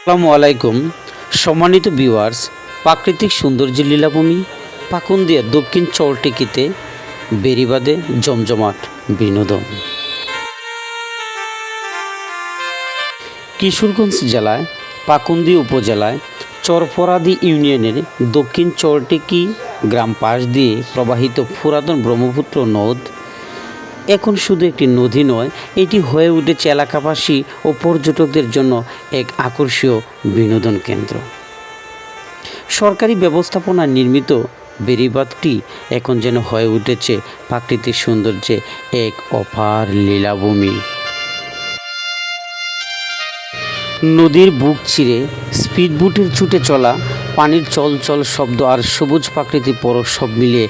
আসসালামু আলাইকুম। সম্মানিত ভিউয়ার্স, প্রাকৃতিক সৌন্দর্যের লীলাভূমি পাকুন্দিয়া দক্ষিণ চরটিকিতে বেরিবাদে জমজমাট বিনোদন। কিশোরগঞ্জ জেলায় পাকুন্দি উপজেলায় চরপরাদি ইউনিয়নের দক্ষিণ চরটিকি গ্রাম পাশ দিয়ে প্রবাহিত পুরাতন ব্রহ্মপুত্র নদ এখন শুধু একটি নদী নয়, এটি হয়ে উঠেছে এলাকাবাসী ও পর্যটকদের জন্য এক আকর্ষণীয় বিনোদন কেন্দ্র। সরকারি ব্যবস্থাপনায় নির্মিত বেড়িবাঁধটি এখন যেন হয়ে উঠেছে প্রাকৃতিক সৌন্দর্যে এক অপার লীলাভূমি। নদীর বুক চিরে স্পিডবোটের ছুটে চলা, পানির চলচল শব্দ আর সবুজ প্রাকৃতিক পরশ সব মিলিয়ে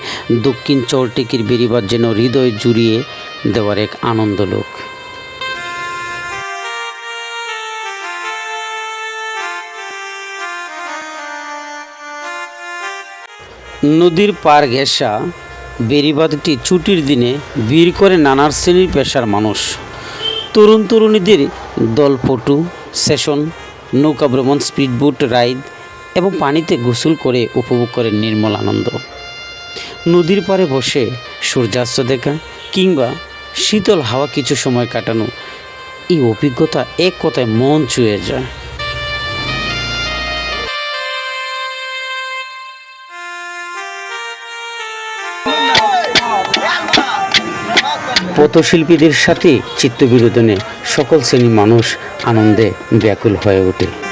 দক্ষিণ চরটেকির বেরিবার যেন হৃদয় জুড়িয়ে দেওয়ার এক আনন্দ লোক। নদীর পার ঘেঁষা বেরিবাঁধটি ছুটির দিনে ভিড় করে নানার শ্রেণির পেশার মানুষ। তরুণ তরুণীদের দলপটু, সেশন, নৌকা ভ্রমণ, স্পিডবোট রাইড এবং পানিতে গোসল করে উপভোগ করে নির্মল আনন্দ। নদীর পাড়ে বসে সূর্যাস্ত দেখা কিংবা শীতল হাওয়া কিছু সময় কাটানো। এই অভিজ্ঞতা এক কথায় মন ছুঁয়ে যায়। পথশিল্পীদের সাথে চিত্তবিনোদনে সকল শ্রেণির মানুষ আনন্দে ব্যাকুল হয়ে ওঠে।